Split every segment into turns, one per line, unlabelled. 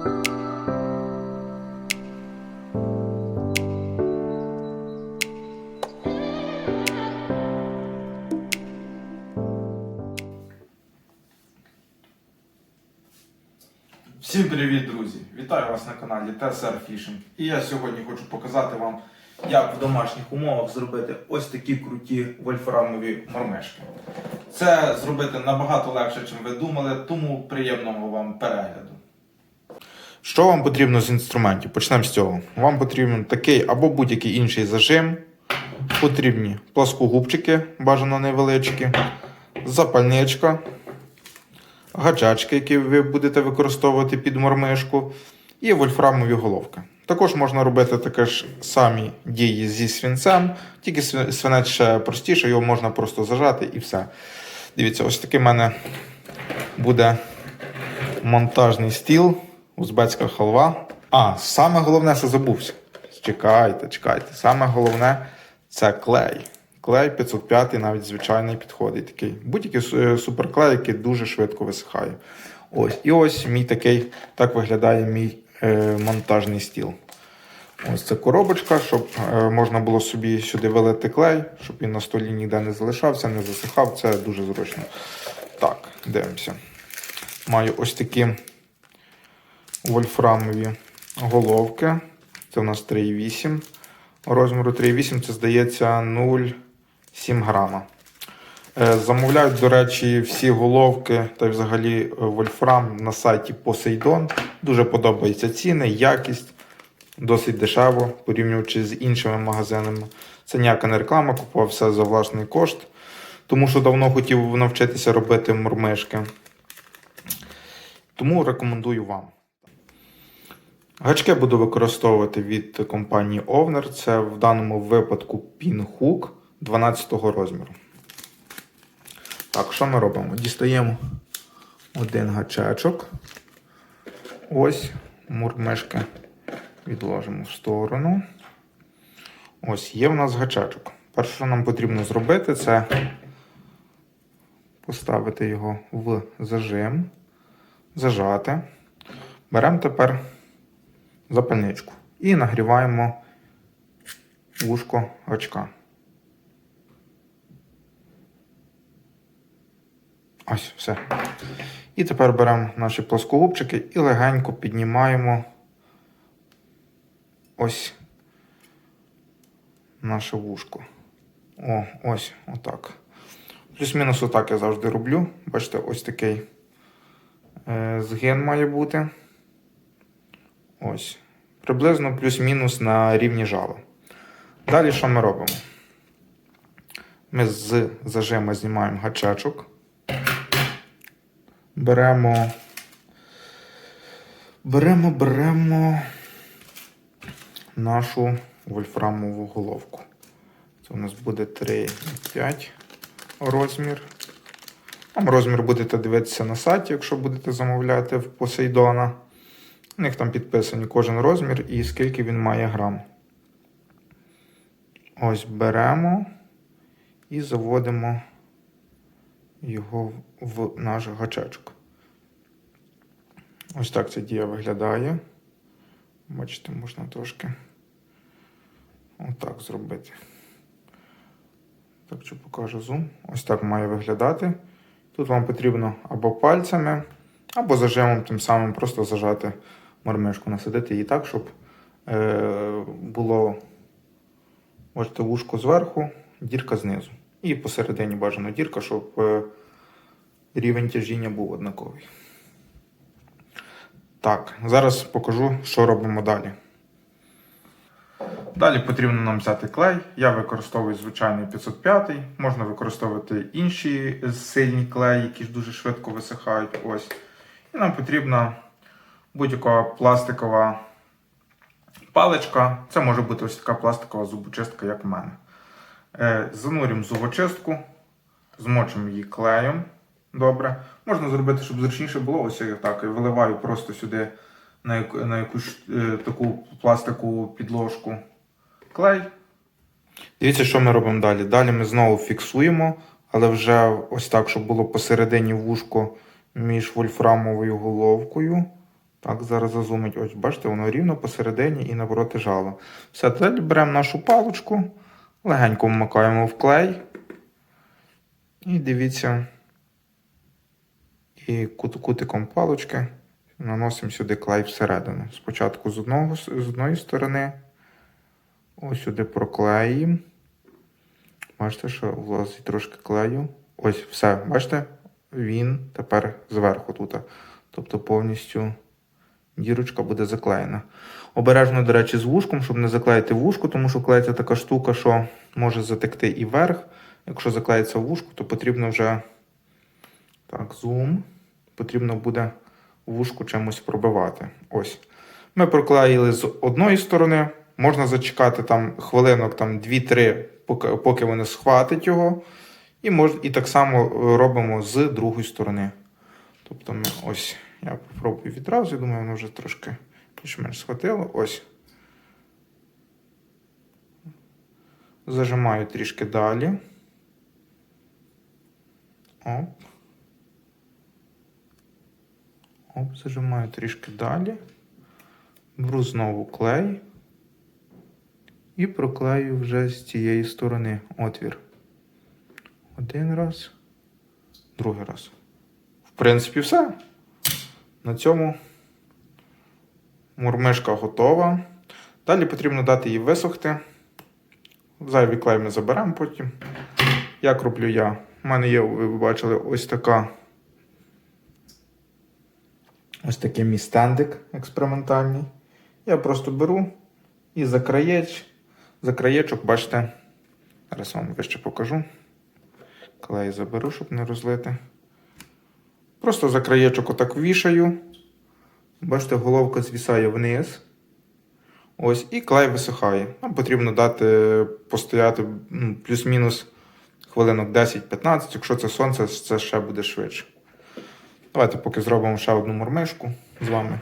Всім привіт, друзі! Вітаю вас на каналі TSR Fishing. І я сьогодні хочу показати вам, як в домашніх умовах зробити ось такі круті вольфрамові мормишки. Це зробити набагато легше, ніж ви думали, тому приємного вам перегляду. Що вам потрібно з інструментів? Почнемо з цього. Вам потрібен такий або будь-який інший зажим. Потрібні плоскогубчики, бажано невеличкі, запальничка, гачачки, які ви будете використовувати під мормишку, і вольфрамові головки. Також можна робити таке ж самі дії зі свинцем, тільки свинець ще простіше, його можна просто зажати і все. Дивіться, ось такий в мене буде монтажний стіл, узбецька халва. А, саме головне, що забувся. Чекайте, чекайте. Саме головне це клей. Клей 505 навіть звичайний підходить такий. Будь-який суперклей, який дуже швидко висихає. Ось. І ось мій такий, так виглядає мій е, монтажний стіл. Ось це коробочка, щоб е, можна було собі сюди вилити клей, щоб він на столі ніде не залишався, не засихав. Це дуже зручно. Так, дивимося. Маю ось такі вольфрамові головки. Це у нас 3,8. Розміру 3,8 це здається 0,7 грама. Е, Замовляють, до речі, всі головки та взагалі е, вольфрам на сайті Poseidon. Дуже подобаються ціни, якість, досить дешево, порівнюючи з іншими магазинами. Це ніяка не реклама, купував все за власний кошт, тому що давно хотів навчитися робити мурмишки. Тому рекомендую вам. Гачки буду використовувати від компанії Ovner. Це в даному випадку Pinhook 12 розміру. Так, що ми робимо? Дістаємо один гачечок. Ось мурмишки відложимо в сторону. Ось є в нас гачечок. Перше, що нам потрібно зробити, це поставити його в зажим, зажати. Беремо тепер запальничку і нагріваємо вушко гачка. Ось, все. І тепер беремо наші плоскогубчики і легенько піднімаємо ось наше вушко. О, ось отак. Плюс-мінус отак я завжди роблю. Бачите, ось такий е, згин має бути. Ось. Приблизно плюс-мінус на рівні жала. Далі що ми робимо? Ми з зажима знімаємо гачечок. Беремо. Беремо, беремо нашу вольфрамову головку. Це у нас буде 3,5 розмір. Там розмір будете дивитися на сайті, якщо будете замовляти в Посейдона. У них там підписані кожен розмір і скільки він має грам. Ось беремо і заводимо його в наш гачечок. Ось так ця дія виглядає. Бачите, можна трошки отак зробити. Так що покажу зум. Ось так має виглядати. Тут вам потрібно або пальцями, або зажимом тим самим просто зажати мормишку, насадити її так, щоб е, було бачите, вушко зверху, дірка знизу. І посередині бажано дірка, щоб е, рівень тяжіння був однаковий. Так, зараз покажу, що робимо далі. Далі потрібно нам взяти клей. Я використовую звичайний 505, можна використовувати інші сильні клеї, які дуже швидко висихають. Ось. І нам потрібна будь-яка пластикова паличка. Це може бути ось така пластикова зубочистка, як в мене. Е, Занурюємо зубочистку, змочимо її клеєм. Добре. Можна зробити, щоб зручніше було. Ось я так. Виливаю просто сюди на, яку, на якусь е, таку пластикову підложку клей. Дивіться, що ми робимо далі. Далі ми знову фіксуємо, але вже ось так, щоб було посередині вушко між вольфрамовою головкою. Так, зараз зазумить. Ось, бачите, воно рівно посередині і навпроти жала. Все, далі беремо нашу паличку, легенько вмикаємо в клей. І дивіться, і кут- кутиком палички наносимо сюди клей всередину. Спочатку з, одного, з одної сторони, ось сюди проклеїмо. Бачите, що влазить трошки клею. Ось, все, бачите? Він тепер зверху тут. Тобто повністю дірочка буде заклеєна. Обережно, до речі, з вушком, щоб не заклеїти вушку, тому що це така штука, що може затекти і вверх. Якщо заклеїться вушку, то потрібно вже так, зум. Потрібно буде вушку чимось пробивати. Ось. Ми проклеїли з одної сторони. Можна зачекати там хвилинок там 2-3, поки, поки вони схватить його. І, мож, і так само робимо з другої сторони. Тобто ми ось, я попробую відразу, я думаю, воно вже трошки більш-менш схватило. Ось. Зажимаю трішки далі. Оп. Оп, зажимаю трішки далі. Беру знову клей. І проклею вже з цієї сторони отвір. Один раз, другий раз. В принципі, все. На цьому мурмишка готова. Далі потрібно дати їй висохти. Зайвий клей ми заберемо потім. Як роблю я? У мене є, ви бачили, ось така. Ось такий мій стендик експериментальний. Я просто беру і за краєч, за краєчок, бачите, зараз вам вище покажу. Клей заберу, щоб не розлити. Просто за краєчок отак вішаю. Бачите, головка звісає вниз. Ось, і клей висихає. Нам потрібно дати постояти ну, плюс-мінус хвилинок 10-15. Якщо це сонце, це ще буде швидше. Давайте поки зробимо ще одну мормишку з вами.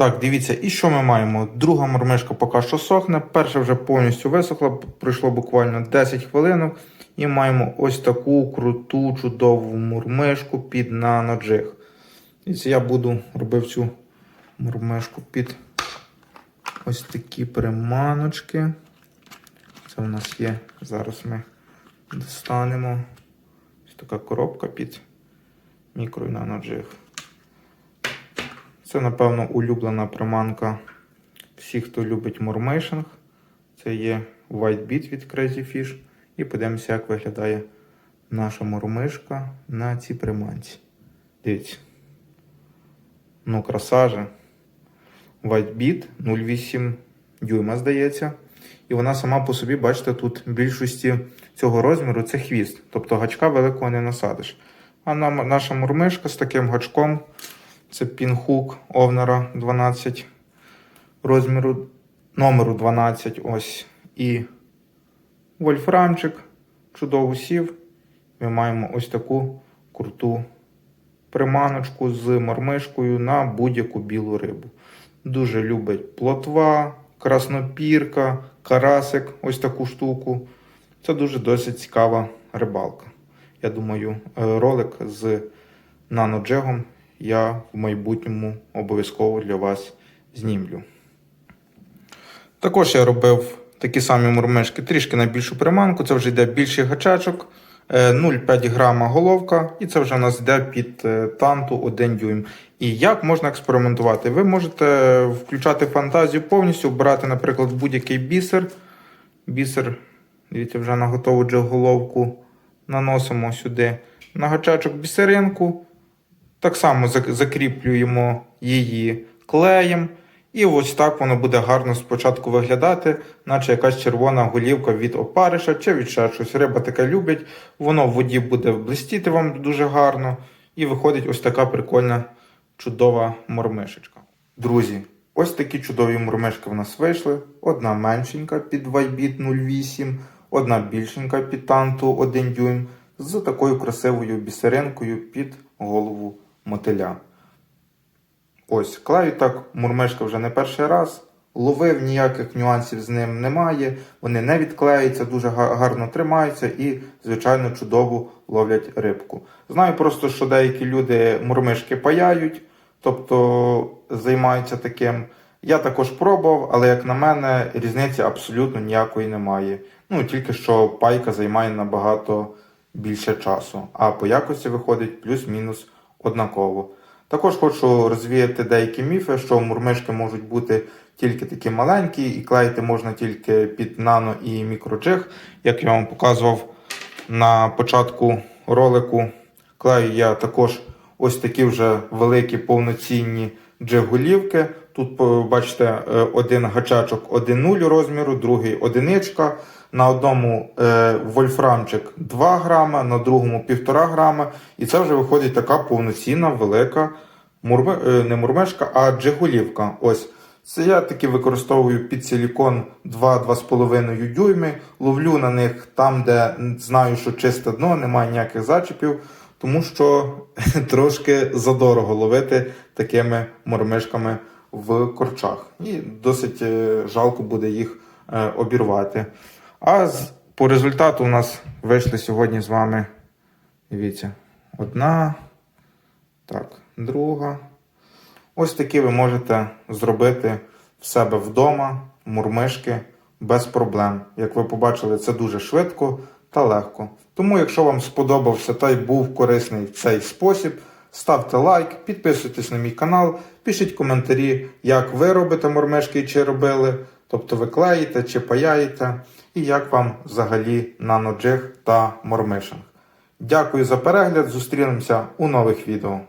Так, дивіться, і що ми маємо? Друга мурмишка поки що сохне. Перша вже повністю висохла, пройшло буквально 10 хвилинок. І маємо ось таку круту, чудову мурмишку під наноджиг. Дивіться, я буду робити цю мурмишку під ось такі приманочки. Це у нас є. Зараз ми достанемо. Ось така коробка під мікро і наноджиг. Це, напевно, улюблена приманка всіх, хто любить мурмейшинг. Це є White від Crazy Fish. І подивимося, як виглядає наша мурмишка на цій приманці. Дивіться. Ну, краса же. White Beat 0,8 дюйма, здається. І вона сама по собі, бачите, тут в більшості цього розміру це хвіст. Тобто гачка великого не насадиш. А наша мурмишка з таким гачком це пінхук Овнера 12 розміру номеру 12. Ось. І вольфрамчик чудово сів. Ми маємо ось таку круту приманочку з мормишкою на будь-яку білу рибу. Дуже любить плотва, краснопірка, карасик, ось таку штуку. Це дуже досить цікава рибалка. Я думаю, е, ролик з наноджегом я в майбутньому обов'язково для вас знімлю. Також я робив такі самі мурмешки трішки на більшу приманку. Це вже йде більший гачачок, Е, 0,5 грама головка, і це вже у нас йде під е, танту 1 дюйм. І як можна експериментувати? Ви можете включати фантазію повністю, брати, наприклад, будь-який бісер. Бісер, дивіться, вже на готову джиг-головку наносимо сюди на гачачок бісеринку. Так само закріплюємо її клеєм. І ось так воно буде гарно спочатку виглядати, наче якась червона голівка від опариша чи від ще щось. Риба таке любить, воно в воді буде блистіти вам дуже гарно. І виходить ось така прикольна, чудова мормишечка. Друзі, ось такі чудові мурмишки в нас вийшли. Одна меншенька під Vibit 08, одна більшенька під танту 1 дюйм з такою красивою бісеринкою під голову мотиля. Ось, клею так мурмишка вже не перший раз. Ловив ніяких нюансів з ним немає. Вони не відклеюються, дуже гарно тримаються і, звичайно, чудово ловлять рибку. Знаю просто, що деякі люди мурмишки паяють, тобто займаються таким. Я також пробував, але як на мене, різниці абсолютно ніякої немає. Ну, тільки що пайка займає набагато більше часу, а по якості виходить плюс-мінус однаково. Також хочу розвіяти деякі міфи, що мурмишки можуть бути тільки такі маленькі, і клеїти можна тільки під нано і мікроджиг. Як я вам показував на початку ролику, клею я також ось такі вже великі повноцінні джиг-голівки. Тут по- бачите е, один гачачок 1,0 розміру, другий одиничка. На одному е, вольфрамчик 2 грама, на другому 1,5 грама. І це вже виходить така повноцінна велика мурме, е, не мурмешка, а джигулівка. Ось. Це я таки використовую під силікон 2-2,5 дюйми. Ловлю на них там, де знаю, що чисте дно, немає ніяких зачепів, тому що трошки задорого ловити такими мормишками в корчах. І досить е, жалко буде їх е, обірвати. А з, по результату у нас вийшли сьогодні з вами. Дивіться, одна, так, друга. Ось такі ви можете зробити в себе вдома мурмишки без проблем. Як ви побачили, це дуже швидко та легко. Тому, якщо вам сподобався та й був корисний цей спосіб, ставте лайк, підписуйтесь на мій канал, пишіть коментарі, як ви робите мормешки чи робили, тобто ви клеїте чи паяєте, і як вам взагалі наноджиг та мормишинг. Дякую за перегляд, зустрінемося у нових відео.